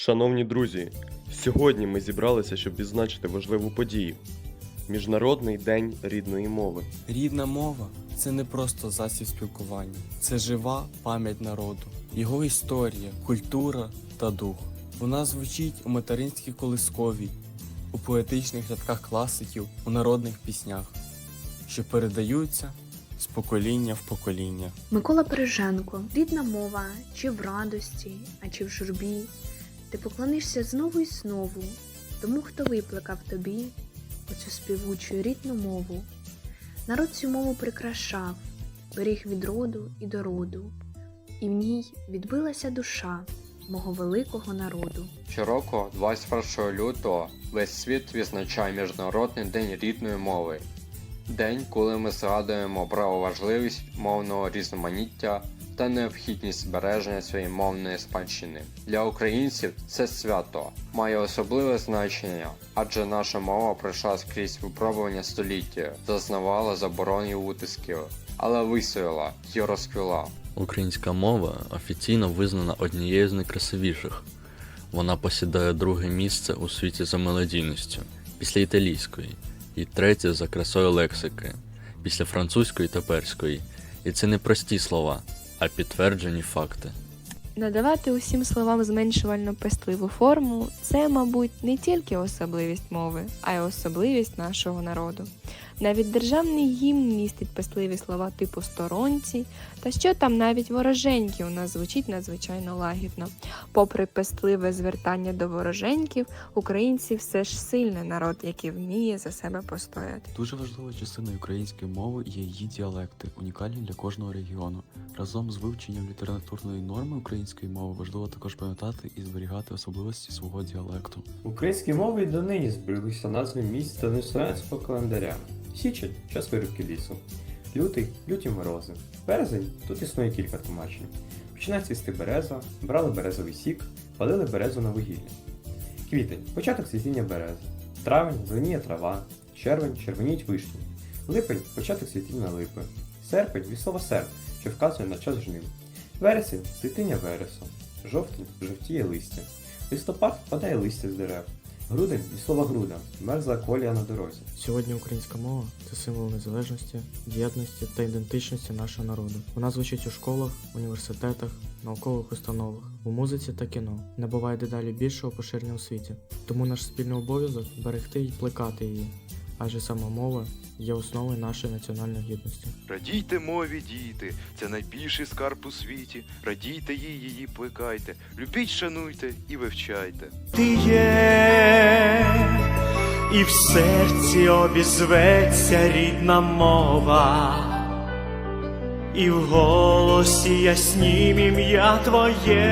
Шановні друзі, сьогодні ми зібралися, щоб відзначити важливу подію Міжнародний день рідної мови. Рідна мова це не просто засіб спілкування, це жива пам'ять народу, його історія, культура та дух. Вона звучить у материнській колисковій, у поетичних рядках класиків, у народних піснях, що передаються з покоління в покоління. Микола Береженко, рідна мова, чи в радості, а чи в журбі. Ти поклонишся знову і знову тому, хто викликав тобі оцю співучу рідну мову. Народ цю мову прикрашав, беріг від роду і до роду, і в ній відбилася душа мого великого народу. Щороку, 21 лютого, весь світ відзначає Міжнародний день рідної мови. День, коли ми згадуємо про важливість мовного різноманіття та необхідність збереження своєї мовної спадщини. Для українців це свято має особливе значення, адже наша мова пройшла скрізь випробування століття, зазнавала заборон і утисків, але вистояла і розквіла. Українська мова офіційно визнана однією з найкрасивіших. Вона посідає друге місце у світі за мелодійністю, після італійської, і третє за красою лексики, після французької та перської. І це не прості слова, а підтверджені факти. Надавати усім словам зменшувально пестливу форму це, мабуть, не тільки особливість мови, а й особливість нашого народу. Навіть державний гімн містить пестливі слова типу сторонці, та що там навіть вороженьки у нас звучить надзвичайно лагідно. Попри пестливе звертання до вороженьків, українці все ж сильний народ, який вміє за себе постояти. Дуже важливою частиною української мови є її діалекти, унікальні для кожного регіону. Разом з вивченням літературної норми української мови важливо також пам'ятати і зберігати особливості свого діалекту. Українській мові й донині збереглися назви місць та нестоянського календаря. Січень час вирубки лісу. Лютий люті морози. Березень тут існує кілька тлумачень. Починає цвісти береза, брали березовий сік, палили березу на вугілля. Квітень початок цвітіння берези. Травень зеленіє трава, червень червоніють вишні. Липень початок цвітіння липи. Серпень від серп, що вказує на час жнив. Вересень цвітіння вересу. Жовтень жовтіє листя. Листопад падає листя з дерев. Грудень і слова груда, мерзла колія на дорозі. Сьогодні українська мова це символ незалежності, єдності та ідентичності нашого народу. Вона звучить у школах, університетах, наукових установах, у музиці та кіно. Набуває дедалі більшого поширення у світі. Тому наш спільний обов'язок берегти і плекати її, адже сама мова є основою нашої національної гідності. Радійте мові, діти, це найбільший скарб у світі. Радійте їй, її плекайте, любіть, шануйте і вивчайте. ти є, і в серці обізветься рідна мова, і в голосі яснім ім'я твоє,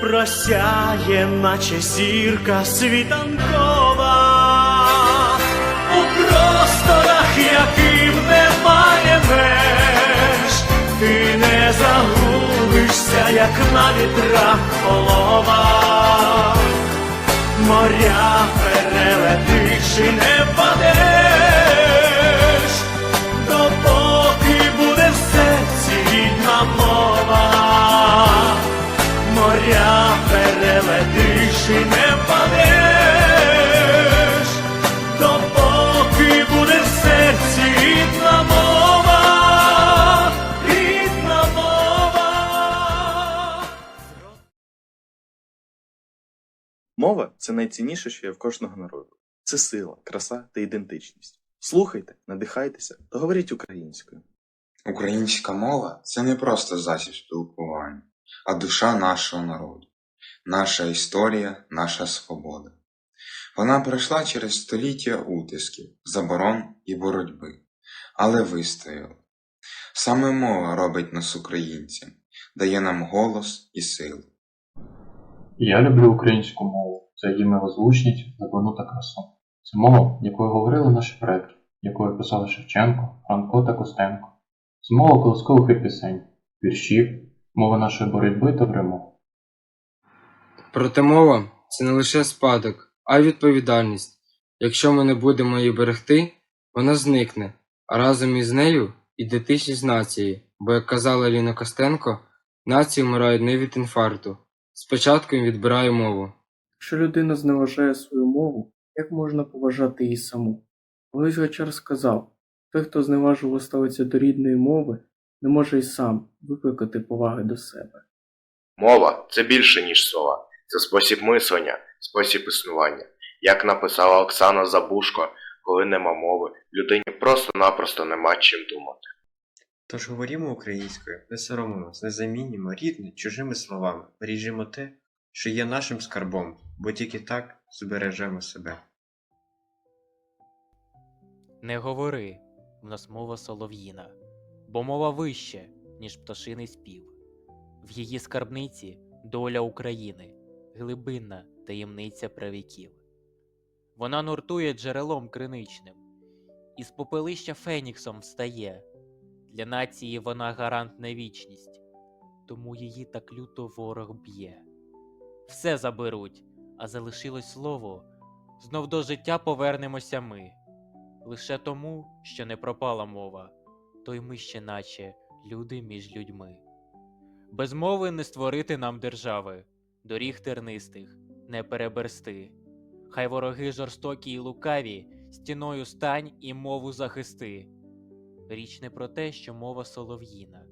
просяє, наче зірка світанкова, яким немає меж, ти не загубишся, як на вітрах полова, моря перелетиш і не впадеш, допоки буде в серці рідна мова, моря перелетиш і не Мова це найцінніше, що є в кожного народу. Це сила, краса та ідентичність. Слухайте, надихайтеся та говоріть українською. Українська мова це не просто засіб спілкування, а душа нашого народу, наша історія, наша свобода. Вона пройшла через століття утисків, заборон і боротьби, але вистояла. Саме мова робить нас українцям, дає нам голос і силу. Я люблю українську мову за її милозвучність, глибину та красу. Це мова, якою говорили наші предки, якою писали Шевченко, Франко та Костенко. Це мова колискових і пісень, віршів, мова нашої боротьби та перемог. Проте мова це не лише спадок, а й відповідальність. Якщо ми не будемо її берегти, вона зникне, а разом із нею ідентичність нації, бо, як казала Ліна Костенко, нації вмирають не від інфаркту, Спочатку він відбирає мову. Якщо людина зневажає свою мову, як можна поважати її саму? Колись Гачар сказав, той, хто зневажливо ставиться до рідної мови, не може й сам викликати поваги до себе. Мова це більше, ніж слова. Це спосіб мислення, спосіб існування. Як написала Оксана Забушко, коли нема мови, людині просто-напросто нема чим думати. Тож говоримо українською, не соромимось, не замінюємо рідне чужими словами, бережімо те, що є нашим скарбом, бо тільки так збережемо себе. Не говори, в нас мова солов'їна, бо мова вище, ніж пташиний спів. В її скарбниці доля України, глибинна таємниця правіків. Вона нуртує джерелом криничним, із попелища феніксом встає. Для нації вона гарант на вічність, тому її так люто ворог б'є. Все заберуть, а залишилось слово. Знов до життя повернемося ми. Лише тому, що не пропала мова, то й ми ще наче люди між людьми. Без мови не створити нам держави, доріг тернистих не переберсти. Хай вороги жорстокі й лукаві, стіною стань і мову захисти. Річ не про те, що мова солов'їна,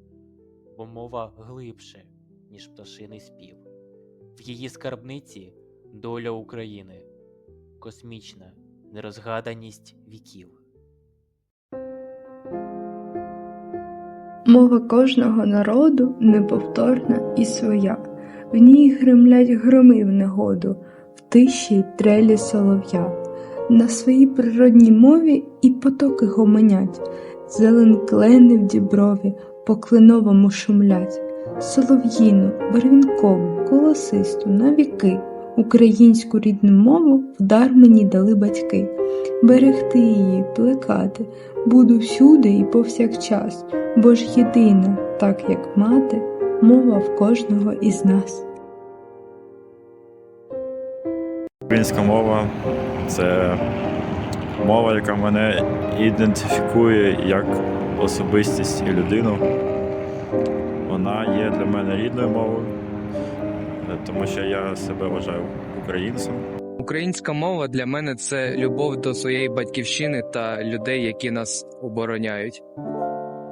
бо мова глибше, ніж пташиний спів. В її скарбниці доля України, космічна нерозгаданість віків. Мова кожного народу неповторна і своя, в ній гремлять громи в негоду, в тиші трелі солов'я. На своїй природній мові і потоки гомонять, зелен клени в діброві по клиновому шумлять, солов'їну, барвінкову, колосисту на віки, українську рідну мову в дар мені дали батьки. Берегти її, плекати, буду всюди і повсякчас, бо ж єдина, так як мати, мова в кожного із нас. Українська мова це мова, яка мене ідентифікує як особистість і людину. Вона є для мене рідною мовою, е, тому що я себе вважаю українцем. Українська мова для мене це любов до своєї батьківщини та людей, які нас обороняють,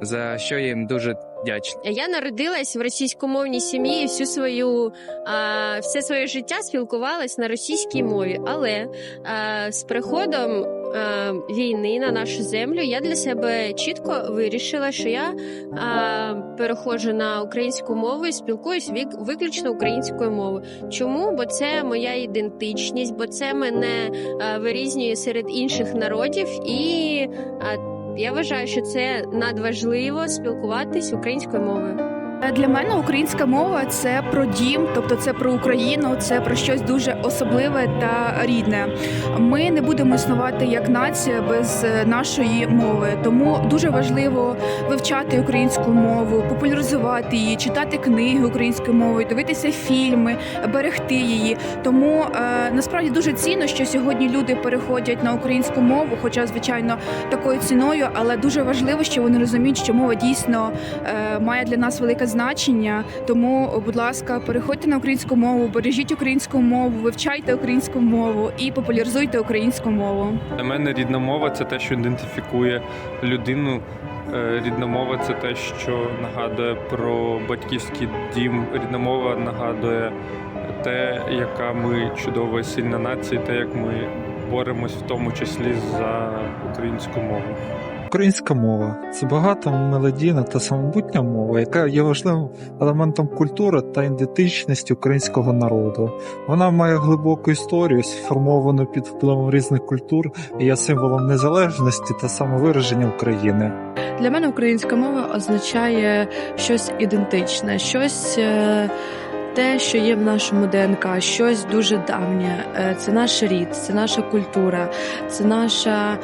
за що я їм дуже вдячний. Я народилась в російськомовній сім'ї і всю свою а, все своє життя спілкувалась на російській мові. Але а, з приходом а, війни на нашу землю я для себе чітко вирішила, що я а, переходжу на українську мову і спілкуюсь виключно українською мовою. Чому? Бо це моя ідентичність, бо це мене а, вирізнює серед інших народів і. А, я вважаю, що це надважливо спілкуватись українською мовою. Для мене українська мова це про дім, тобто це про Україну, це про щось дуже особливе та рідне. Ми не будемо існувати як нація без е, нашої мови, тому дуже важливо вивчати українську мову, популяризувати її, читати книги українською мовою, дивитися фільми, берегти її. Тому е, насправді дуже цінно, що сьогодні люди переходять на українську мову, хоча звичайно такою ціною, але дуже важливо, що вони розуміють, що мова дійсно е, має для нас велике значення. Тому, будь ласка, переходьте на українську мову, бережіть українську мову, вивчайте українську мову і популяризуйте українську мову. Для мене рідна мова це те, що ідентифікує людину. Е, Рідна мова це те, що нагадує про батьківський дім. Рідна мова нагадує те, яка ми чудова і сильна нація, те, як ми боремось в тому числі за українську мову. Українська мова це багата мелодійна та самобутня мова, яка є важливим елементом культури та ідентичності українського народу. Вона має глибоку історію, сформовану під впливом різних культур і є символом незалежності та самовираження України. Для мене українська мова означає щось ідентичне, щось. Те, що є в нашому ДНК, щось дуже давнє. Е, Це наш рід, це наша культура, це наша,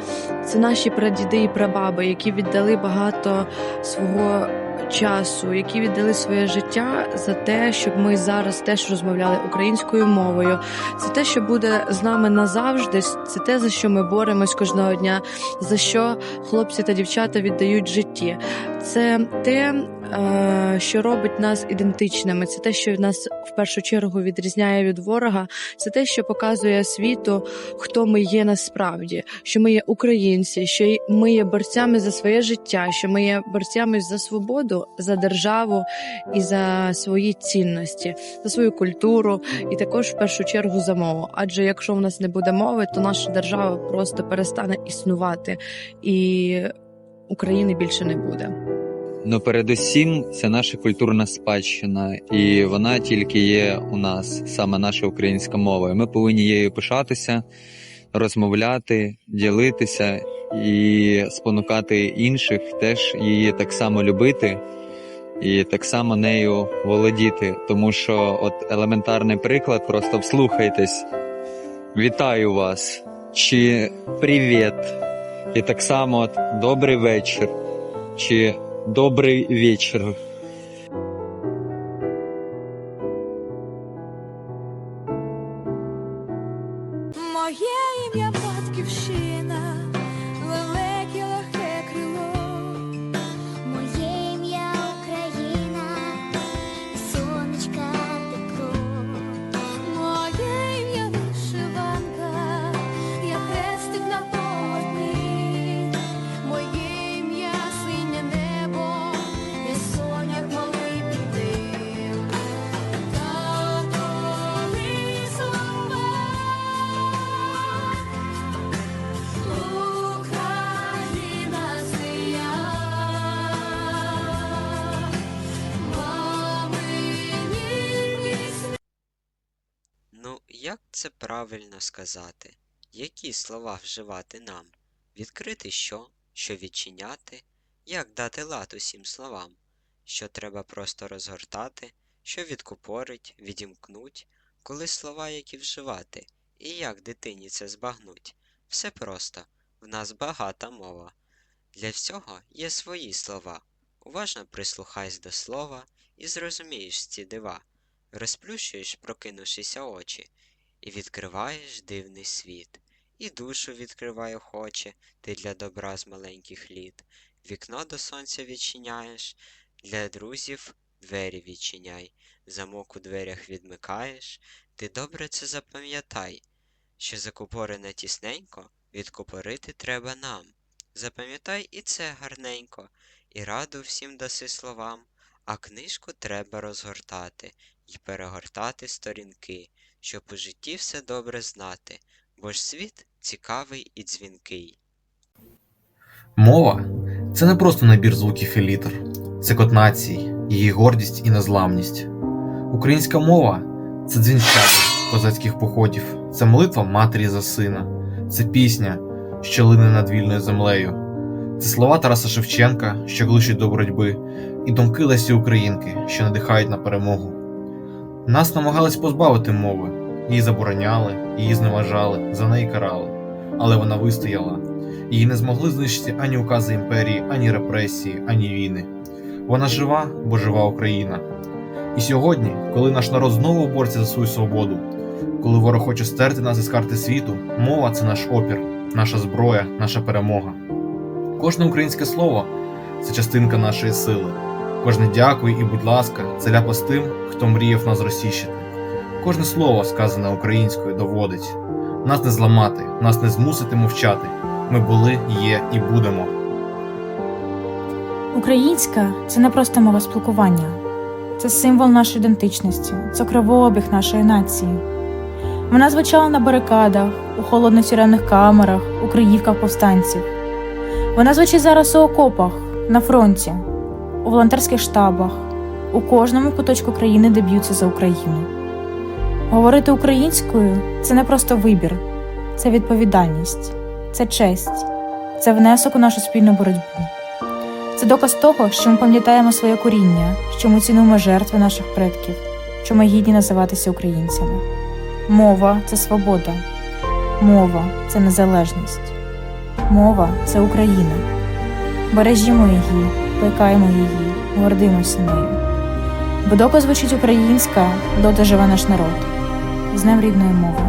це наші прадіди і прабаби, які віддали багато свого часу, які віддали своє життя за те, щоб ми зараз теж розмовляли українською мовою. Це те, що буде з нами назавжди. Це те, за що ми боремось кожного дня, за що хлопці та дівчата віддають житті. Це те, що робить нас ідентичними. Це те, що нас в першу чергу відрізняє від ворога. Це те, що показує світу, хто ми є насправді, що ми є українці, що ми є борцями за своє життя, що ми є борцями за свободу, за державу і за свої цінності, за свою культуру, і також в першу чергу за мову. Адже якщо в нас не буде мови, то наша держава просто перестане існувати, і України більше не буде. Ну, передусім, це наша культурна спадщина, і вона тільки є у нас, саме наша українська мова. І ми повинні її пишатися, розмовляти, ділитися і спонукати інших теж її так само любити і так само нею володіти. Тому що, от елементарний приклад, просто вслухайтесь. Вітаю вас! Чи привіт! І так само от добрий вечір. Чи добрий вечір. Як це правильно сказати? Які слова вживати нам? Відкрити що? Що відчиняти? Як дати лад усім словам? Що треба просто розгортати? Що відкупорить, відімкнуть? Коли слова які вживати? І як дитині це збагнуть? Все просто, в нас багата мова. Для всього є свої слова. Уважно прислухайся до слова і зрозумієш ці дива. Розплющуєш, прокинувшися очі, і відкриваєш дивний світ, і душу відкривай охоче, ти для добра з маленьких літ. Вікно до сонця відчиняєш, для друзів двері відчиняй, замок у дверях відмикаєш, ти добре це запам'ятай, що закупорене тісненько відкупорити треба нам. Запам'ятай і це гарненько, і раду всім даси словам, а книжку треба розгортати й перегортати сторінки, щоб у житті все добре знати, бо ж світ цікавий і дзвінкий. Мова це не просто набір звуків і літер, це код нації, її гордість і незламність. Українська мова це дзвінчата козацьких походів, це молитва матері за сина, це пісня, що лине над вільною землею, це слова Тараса Шевченка, що кличуть до боротьби, і думки Лесі Українки, що надихають на перемогу. Нас намагались позбавити мови, її забороняли, її зневажали, за неї карали, але вона вистояла. Її не змогли знищити ані укази імперії, ані репресії, ані війни. Вона жива, бо жива Україна. І сьогодні, коли наш народ знову бореться за свою свободу, коли ворог хоче стерти нас із карти світу, мова це наш опір, наша зброя, наша перемога. Кожне українське слово це частинка нашої сили. Кожне дякую і будь ласка, це ляпа з тим, хто мріяв нас розсіщити. Кожне слово, сказане українською, доводить. Нас не зламати, нас не змусити мовчати. Ми були, є і будемо. Українська це не просто мова спілкування, це символ нашої ідентичності, це кривообіг нашої нації. Вона звучала на барикадах, у холодно-тюремних камерах, у криївках повстанців. Вона звучить зараз у окопах, на фронті, у волонтерських штабах, у кожному куточку країни, де б'ються за Україну. Говорити українською це не просто вибір, це відповідальність, це честь, це внесок у нашу спільну боротьбу. Це доказ того, що ми пам'ятаємо своє коріння, що ми цінуємо жертви наших предків, що ми гідні називатися українцями. Мова це свобода, мова це незалежність, мова це Україна. Бережімо її, плекаємо її, гордимося нею. Бо доки звучить українська, доти живе наш народ. З ним рідної мови.